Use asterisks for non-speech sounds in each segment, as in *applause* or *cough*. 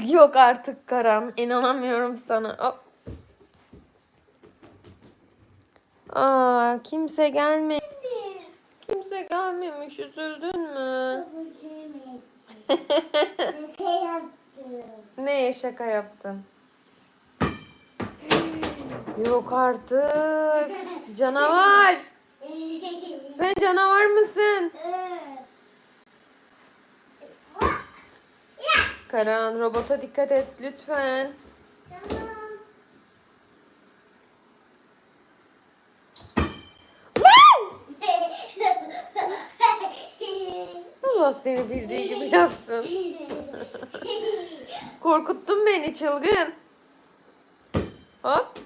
Yok artık Karan. İnanamıyorum sana. Hop. Aa, kimse gelme. Kimse gelmemiş. Üzüldün mü? Şaka yaptım. Neye şaka yaptın? Yok artık. Canavar. *laughs* Sen canavar mısın? Karan robota dikkat et lütfen. Allah seni bildiği gibi yapsın. *laughs* Korkuttun beni çılgın. Hop.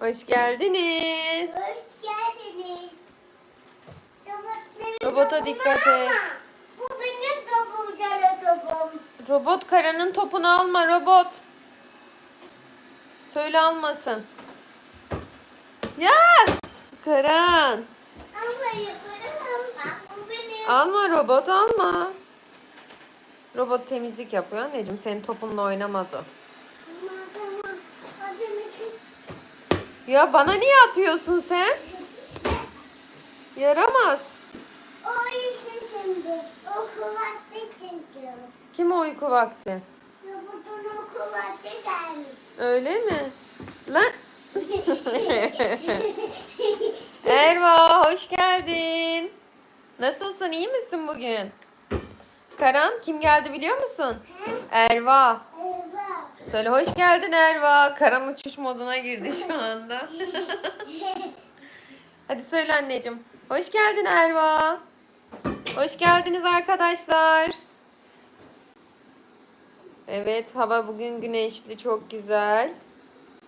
Hoş geldiniz. Hoş geldiniz. Robota dikkat et. Bu benim topum, sana topum. Robot Karan'ın topunu alma robot. Söyle almasın. Ya! Karan. Bu benim. Alma robot alma. Robot temizlik yapıyor anneciğim. Senin topunla oynamaz o. Ya bana niye atıyorsun sen? Yaramaz. O yüzden şimdi. Okul vakti çünkü. Kim o uyku vakti? Robotun okul vakti gelmiş. Öyle mi? Lan. *laughs* Erva hoş geldin. Nasılsın iyi misin bugün? Karan kim geldi biliyor musun? Erva. Eyvah. Söyle hoş geldin Erva. Karan uçuş moduna girdi şu anda. *laughs* Hadi söyle anneciğim. Hoş geldin Erva. Hoş geldiniz arkadaşlar. Evet hava bugün güneşli çok güzel.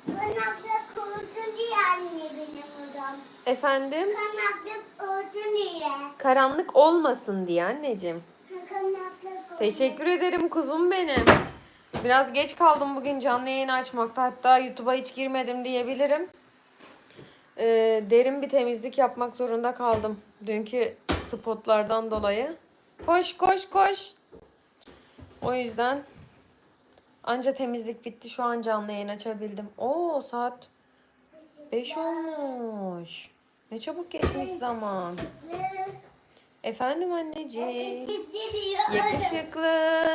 Kanatlı kurtun diye anne benim odam. Efendim? Kanatlı kurtun diye. Karanlık olmasın diye anneciğim. Teşekkür ederim kuzum benim. Biraz geç kaldım bugün canlı yayın açmakta. Hatta YouTube'a hiç girmedim diyebilirim. Ee, derin bir temizlik yapmak zorunda kaldım. Dünkü spotlardan dolayı. Koş koş koş. O yüzden anca temizlik bitti. Şu an canlı yayın açabildim. Oo saat 5 olmuş. Ne çabuk geçmiş zaman. Efendim anneciğim. Yakışıklı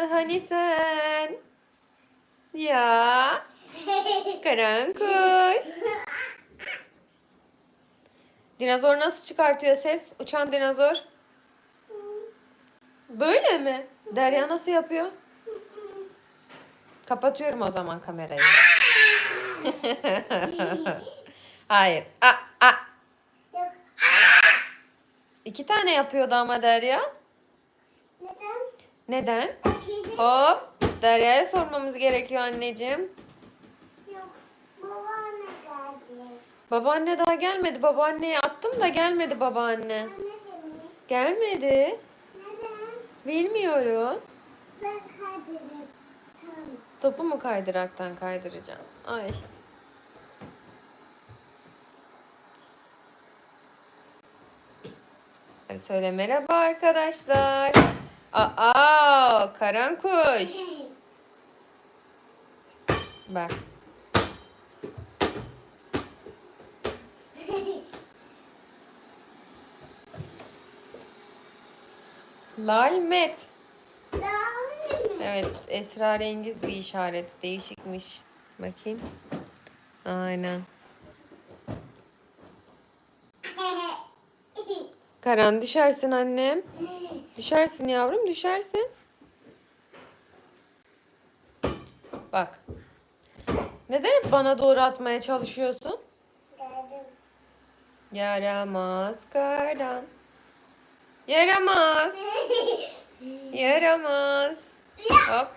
hani sen? Ya *laughs* karan kuş. Dinozor nasıl çıkartıyor ses? Uçan dinozor. Böyle mi? Derya nasıl yapıyor? Kapatıyorum o zaman kamerayı. *laughs* Hayır. A, a. İki tane yapıyordu ama Derya. Neden? Neden? Hop. Derya'ya sormamız gerekiyor anneciğim. yok. Babaanne geldi. Babaanne daha gelmedi. Babaanneye attım da gelmedi babaanne. Gelmedi. Neden? Bilmiyorum. Ben kaydırırım. Topu mu kaydıraktan kaydıracağım? Ay. Hadi söyle merhaba arkadaşlar. Aa, karan kuş. Bak. *laughs* Lalmet. Mi? Evet, esrarengiz bir işaret. Değişikmiş. Bakayım. Aynen. Karan düşersin annem. Düşersin yavrum, düşersin. Bak. Neden hep bana doğru atmaya çalışıyorsun? Geldim. Yaramaz Karan. Yaramaz. *laughs* Yaramaz. 好。